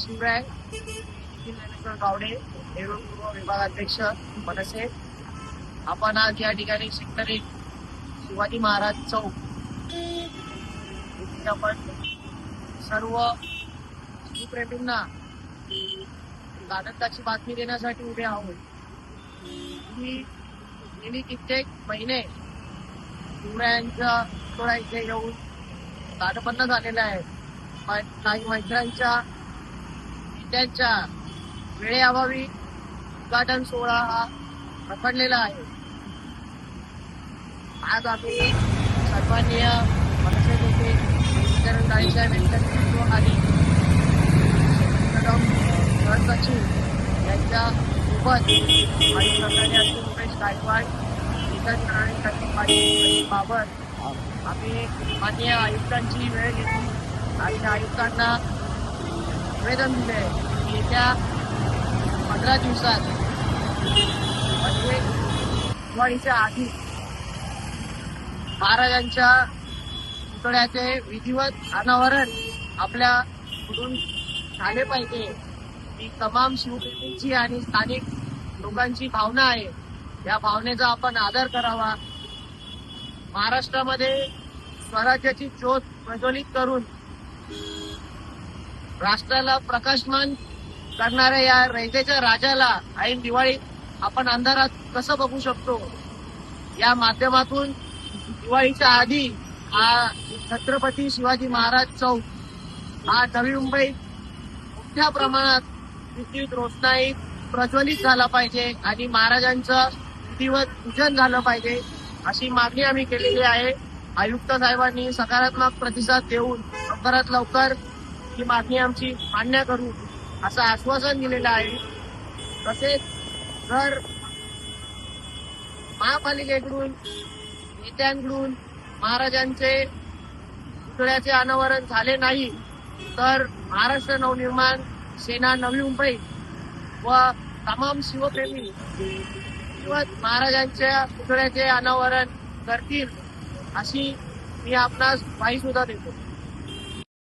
शिवराय गावडे पूर्व विभागाध्यक्ष मनसे. आपण आज या ठिकाणी शेतकरी शिवाजी महाराज चौक इथे आपण सर्व शिवप्रेमींना आनंदाची बातमी देण्यासाठी उभे आहोत. मी गेली कित्येक महिने शिवरायांचा पुतळा इथे येऊन दाटपन्न झालेला आहे पण काही मैत्रांच्या नेत्यांच्या वेळेअभावी उद्घाटन सोहळा हा रखडलेला आहे. आज आम्ही सर्वांनीय मनसे नेते विजयन यांच्या सोबत आणि सरकारी असतील उमेश गायकवाड इतर करणारे आम्ही माननीय आयुक्तांची वेळ घेतली. आणि त्या आयुक्तांना निवेदन दिले की येत्या पंधरा दिवसात. म्हणजे दिवाळीच्या आधी महाराजांच्या पुतळ्याचे विधिवत अनावरण आपल्या कुठून झाले पाहिजे. ही तमाम शिवप्रेमींची आणि स्थानिक लोकांची भावना आहे. या भावनेचा आपण आदर करावा. महाराष्ट्रामध्ये स्वराज्याची ज्योत प्रज्वलित करून राष्ट्राला प्रकाशमान करणाऱ्या या रयतेच्या राजाला ऐन दिवाळीत आपण अंधारात कसं बघू शकतो? या माध्यमातून दिवाळीच्या आधी हा छत्रपती शिवाजी महाराज चौक हा नवी मुंबईत मोठ्या प्रमाणात विद्युत रोषणाई प्रज्वलित झाला पाहिजे आणि महाराजांचं विधिवत पूजन झालं पाहिजे अशी मागणी आम्ही केलेली आहे. आयुक्त साहेबांनी सकारात्मक प्रतिसाद देऊन लवकरात लवकर ही मागणी आमची मान्य करू. असं आश्वासन दिलेलं आहे. तसेच जर महापालिकेकडून नेत्यांकडून महाराजांचे पुतळ्याचे अनावरण झाले नाही तर महाराष्ट्र नवनिर्माण सेना नवी मुंबई व तमाम शिवप्रेमी महाराजांच्या पुतळ्याचे अनावरण करतील अशी मी आपणास ग्वाही सुद्धा देतो.